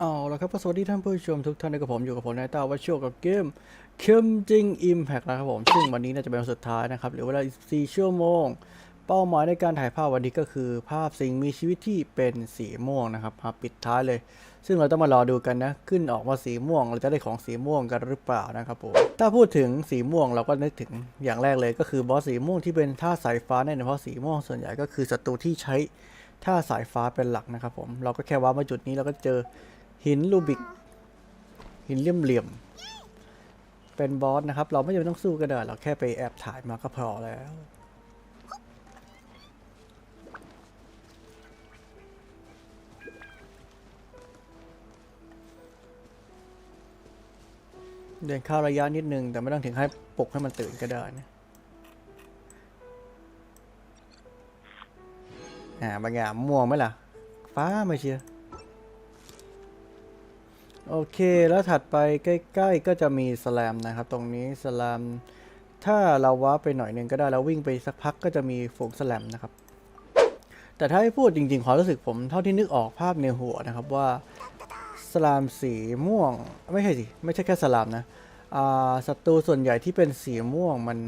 เอาละครับก็สวัสดีท่านผู้ชมทุกท่านนะครับผมอยู่กับผมนายต้าวัชโชกับเกมเคมจริงอิมแพกนะครับผมซึ่งวันนี้น่าจะเป็นวันสุดท้ายนะครับหรือเวลา4ชั่วโมง เป้าหมายในการถ่ายภาพวันนี้ก็คือ ภาพสิ่งมีชีวิตที่เป็นสีม่วงนะครับมาปิดท้ายเลย ซึ่งเราต้องมารอดูกันนะ ขึ้นออกมาสีม่วง เราจะได้ของสีม่วงกันหรือเปล่านะครับผมถ้าพูดถึงสีม่วงเราก็นึกถึงอย่างแรกเลยก็คือบอสสีม่วงที่เป็นท่าสายฟ้าแน่นอนเพราะสีม่วงส่วนใหญ่ก็คือศัตรูที่ใช้ท่าสายฟ้าเป็นหลักนะครับผมเราก็แค่ว่ามาจุดนี้เราก็เจอ หินรูบิก หินเหลี่ยมเหลี่ยมๆเป็นบอสนะครับ เราไม่จำเป็นต้องสู้ก็ได้เราแค่ไปแอบถ่ายมาก็พอแล้วเดินเข้าระยะนิดนึง แต่ไม่ต้องถึงให้ปลุกให้มันตื่นก็ได้นะอ่าบางอย่างม่วงไหมล่ะ ฟ้าไม่เชียร์ โอเค แล้วถัดไปใกล้ ๆ ก็จะมีสแลมนะครับ ตรงนี้สแลมถ้าเราว้าไปหน่อยหนึ่งก็ได้แล้ววิ่งไปสักพักก็จะมีฝูงสแลมนะครับ แต่ถ้าให้พูดจริงๆความรู้สึกผมเท่าที่นึกออกภาพในหัวนะครับว่าสลามสีม่วง ไม่ใช่สิไม่ใช่แค่สลามนะอ่าศัตรูส่วนใหญ่ที่เป็นสีม่วงมัน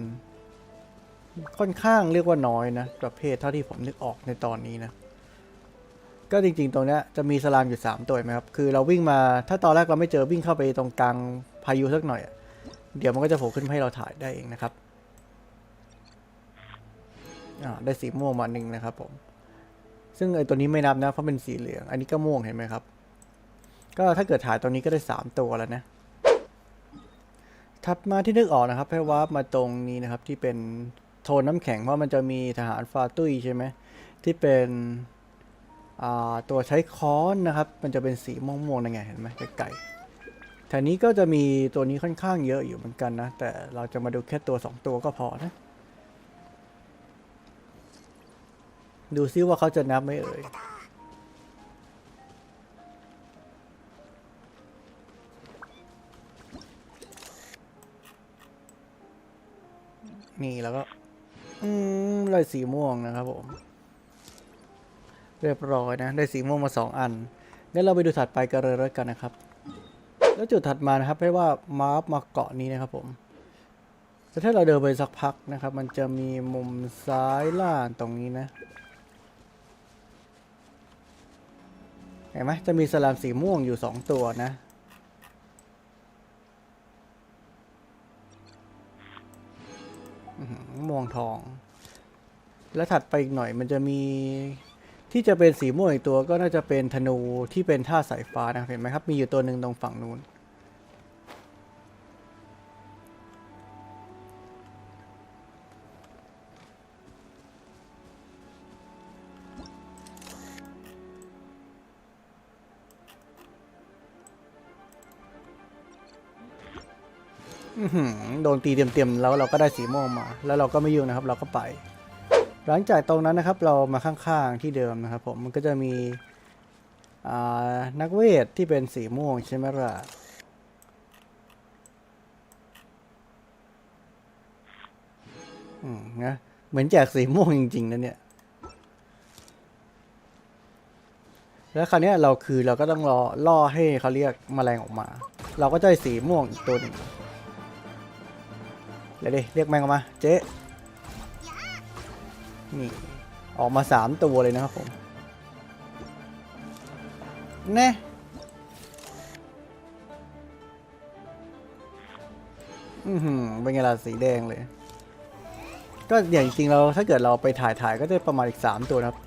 ค่อนข้างเรียกว่าน้อยนะประเภทเท่าที่ผมนึกออกในตอนนี้นะ ก็จริงๆ ตรงเนี้ยจะมีสลามอยู่ 3 ตัวไหมครับ คือเราวิ่งมาถ้าตอนแรกเราไม่เจอวิ่งเข้าไปตรงกลางพายุสักหน่อย เดี๋ยวมันก็จะโผล่ขึ้นมาให้เราถ่ายได้เองนะครับอ่าได้สีม่วงมาหนึ่งนะครับผม ซึ่งไอ้ตัวนี้ไม่นับนะเพราะเป็นสีเหลือง อันนี้ก็ม่วงเห็นไหมครับ ก็ถ้าเกิดถ่ายตรงนี้ก็ได้ 3 ตัวแล้วนะ ถัดมาที่นึกออกนะครับให้วาร์ปมาตรงนี้นะครับที่เป็นโทนน้ำแข็งเพราะมันจะมีทหารฟาตุ้ยใช่ไหมที่เป็น ตัวใช้ค้อนนะครับ มันจะเป็นสีม่วงๆนั่นไงเห็นไหมไก่แถวนี้ก็จะมีตัวนี้ค่อนข้างเยอะอยู่เหมือนกันนะ แต่เราจะมาดูแค่ตัวสองตัวก็พอนะ ดูซิว่าเขาจะนับไหมเอ่ยนี่แล้วก็ อืมลายสีม่วงนะครับผม เรียบร้อยนะ ได้สีม่วงมาสองอันงั้นเราไปดูถัดไปกันเลยแล้วกันนะครับ แล้วจุดถัดมานะครับให้ว่ามาร์ฟมาเกาะนี้นะครับผมแต่ถ้าเราเดินไปสักพักนะครับ มันจะมีมุมซ้ายล่างตรงนี้นะเห็นไหมจะมีสลามสีม่วงอยู่สองตัวนะม่วงทอง แล้วถัดไปอีกหน่อยมันจะมี ที่จะเป็นสีม่วงอีกตัวก็น่าจะเป็นธนูที่เป็นท่าสายฟ้านะครับเห็นไหมครับ มีอยู่ตัวหนึ่งตรงฝั่งนู้น โดนตีเต็มๆแล้วเราก็ได้สีม่วงมา แล้วเราก็ไม่ยุ่งนะครับ เราก็ไป หลังจากตรงนั้นนะครับเรามาข้างๆที่เดิมนะครับผมมันก็จะมีนักเวทที่เป็นสีม่วงใช่ไหมล่ะอืมนะเหมือนแจกสีม่วงจริงๆนะเนี่ย แล้วคราวนี้เราคือเราก็ต้องรอล่อให้เขาเรียกแมลงออกมา เราก็จะได้สีม่วงอีกตัวหนึ่งเดี๋ยวดิเรียกแมงออกมา เจ๊ นี่ออกมาสามตัวเลยนะครับผมแน่อือหือเป็นไงล่ะสีแดงเลย ก็อย่างจริงเราถ้าเกิดเราไปถ่ายถ่ายก็จะประมาณอีก 3 ตัวนะครับ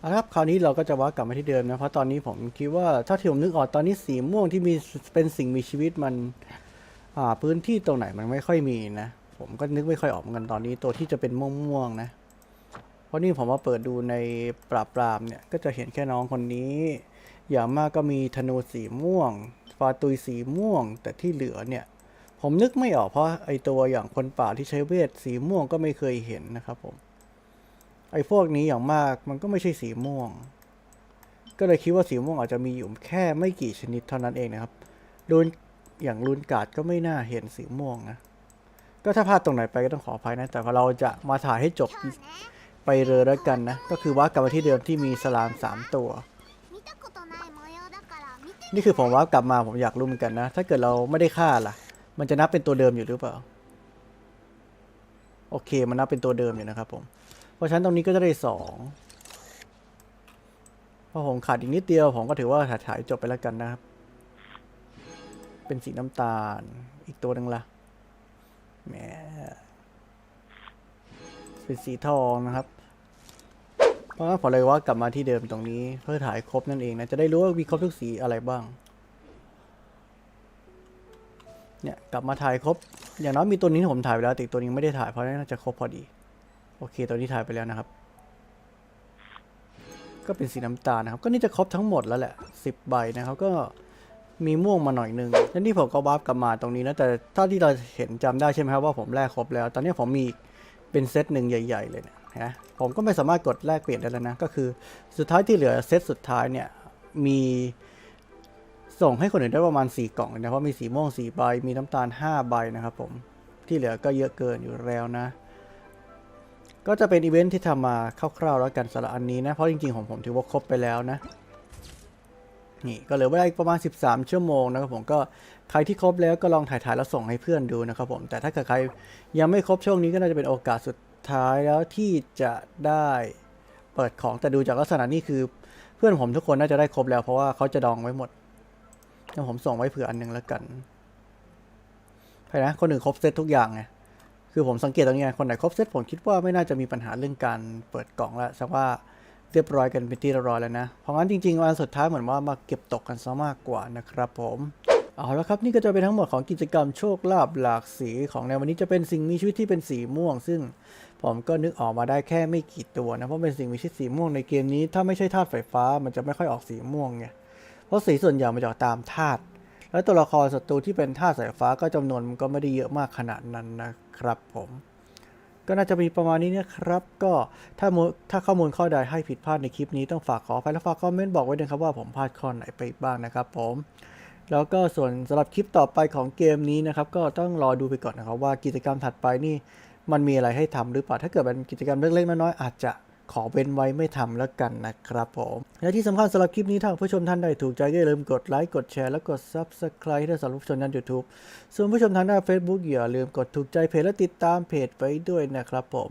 เอาครับคราวนี้เราก็จะว่ากลับมาที่เดิมนะเพราะตอนนี้ผมคิดว่าถ้าที่ผมนึกออกตอนนี้สีม่วงที่มีเป็นสิ่งมีชีวิตมันอ่าพื้นที่ตรงไหนมันไม่ค่อยมีนะ ผมก็นึกไม่ค่อยออกเหมือนกันตอนนี้ตัวที่จะเป็นม่วงๆนะ เพราะนี่ผมมาเปิดดูในปราบปรามเนี่ย ก็จะเห็นแค่น้องคนนี้ อย่างมากก็มีธนูสีม่วงฟาตุยสีม่วง แต่ที่เหลือเนี่ย ผมนึกไม่ออกเพราะไอตัวอย่างคนป่าที่ใช้เวทสีม่วงก็ไม่เคยเห็นนะครับผม ไอพวกนี้อย่างมากมันก็ไม่ใช่สีม่วง ก็เลยคิดว่าสีม่วงอาจจะมีอยู่แค่ไม่กี่ชนิดเท่านั้นเองนะครับโดยอย่างรุนกาดก็ไม่น่าเห็นสีม่วงนะ ก็ถ้าพลาดตรงไหนไปก็ต้องขออภัยนะ แต่พอเราจะมาถ่ายให้จบ ไปเลอแล้วกันนะ ก็คือว่ากลับมาที่เดิมที่มีสลามสามตัว นี่คือผมว่ากลับมาผมอยากรู้เหมือนกันนะ ถ้าเกิดเราไม่ได้ฆ่าล่ะ มันจะนับเป็นตัวเดิมอยู่หรือเปล่า โอเค มันนับเป็นตัวเดิมอยู่นะครับผม เพราะฉะนั้นตรงนี้ก็จะได้สองพอผมขาดอีกนิดเดียวผมก็ถือว่าถ่ายจบไปแล้วกันนะครับ เป็นสีน้ำตาล อีกตัวหนึ่งละแหมเป็นสีทองนะครับ เพราะงั้นผมเลยว่ากลับมาที่เดิมตรงนี้ เพื่อถ่ายครบนั่นเองนะ จะได้รู้ว่ามีครบทุกสีอะไรบ้าง เนี่ยกลับมาถ่ายครบ อย่างน้อยมีตัวนี้ผมถ่ายไปแล้วแต่อีกตัวนี้ไม่ได้ถ่ายเพราะน่าจะครบพอดี โอเค ตัวนี้ถ่ายไปแล้วนะครับ ก็เป็นสีน้ำตาลนะครับ ก็นี่จะครบทั้งหมดแล้วแหละสิบใบนะครับ ก็มีม่วงมาหน่อยหนึงแล้วนี่ผมก็วาร์ปกลับมาตรงนี้นะ แต่ถ้าที่เราเห็นจำได้ใช่ไหมครับว่าผมแลกครบแล้ว ตอนนี้ผมมีเป็นเซตหนึ่งใหญ่ ๆ เลยเนะ นะผมก็ไม่สามารถกดแลกเปลี่ยนได้แล้วนะ ก็คือสุดท้ายที่เหลือเซตสุดท้ายเนี่ยมีส่งให้คนอื่นได้ประมาณ 4 กล่องนะเพราะมีสีม่วง4ใบมีน้ำตาล 5 ใบนะครับผมที่เหลือก็เยอะเกินอยู่แล้วนะ ก็จะเป็นอีเวนท์ที่ทำมาคร่าวๆแล้วกันสำหรับอันนี้นะ เพราะจริงๆของผมถือว่าครบไปแล้วนะนี่ก็เหลือเวลาอีกประมาณ 13 ชั่วโมงนะครับผมก็ใครที่ครบแล้วก็ลองถ่ายๆแล้วส่งให้เพื่อนดูนะครับผมแต่ถ้าเกิดใครยังไม่ครบช่วงนี้ก็น่าจะเป็นโอกาสสุด ท้ายแล้วที่จะได้เปิดของแต่ดูจากลักษณะนี่คือ เพื่อนผมทุกคนน่าจะได้ครบแล้วเพราะว่าเขาจะดองไว้หมดเดี๋ยวผมส่งไว้เผื่ออันหนึงแล้วกันใครนะคนหนึ่งครบเซตทุกอย่างไงคือผมสังเกตตรงนี้คนไหนครบเซตผมคิดว่าไม่น่าจะมีปัญหาเรื่องการเปิดกล่องแล้วสักว่าเรียบร้อยกันเป็นที่เรียบร้อยแล้วนะ เพราะงั้นจริงๆวันสุดท้ายเหมือนว่ามาเก็บตกกันซะมากกว่านะครับผม เอาละครับนี่ก็จะเป็นทั้งหมดของกิจกรรมโชคลาภหลากสีของในวันนี้จะเป็นสิ่งมีชีวิตที่เป็นสีม่วง ซึ่งผมก็นึกออกมาได้แค่ไม่กี่ตัวนะเพราะเป็นสิ่งมีชีวิตสีม่วงในเกมนี้ ถ้าไม่ใช่ธาตุไฟฟ้ามันจะไม่ค่อยออกสีม่วงไงเพราะสีส่วนใหญ่มันจะออกตามธาตุแล้วตัวละครศัตรูที่เป็นธาตุสายฟ้าก็จำนวนมันก็ไม่ได้เยอะมากขนาดนั้นนะครับผมก็น่าจะมีประมาณนี้นะครับ ก็ถ้ามูถ้าข้อมูลข้อใดให้ผิดพลาดในคลิปนี้ต้องฝากขออภัยและฝากคอมเมนต์บอกไว้ด้วยครับว่าผมพลาดข้อไหนไปบ้างนะครับผม แล้วก็ส่วนสำหรับคลิปต่อไปของเกมนี้นะครับ ก็ต้องรอดูไปก่อนนะครับว่ากิจกรรมถัดไปนี่มันมีอะไรให้ทำหรือเปล่า ถ้าเกิดเป็นกิจกรรมเล็กๆน้อยๆอาจจะขอเว้นไว้ไม่ทำแล้วกันนะครับผม และที่สำคัญสำหรับคลิปนี้ถ้าผู้ชมท่านใดถูกใจก็อย่าลืมกดไลค์ กดแชร์ และกด Subscribe ให้สำหรับผู้ชมทาง YouTube ส่วนผู้ชมทางหน้า Facebook อย่าลืมกดถูกใจเพจและติดตามเพจไว้ด้วยนะครับผม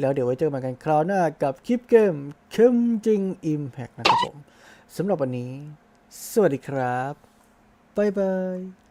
แล้วเดี๋ยวไว้เจอกันคราวหน้ากับคลิปเกมเข้มจริง Impact นะครับผมสำหรับวันนี้ สวัสดีครับ บ๊ายบาย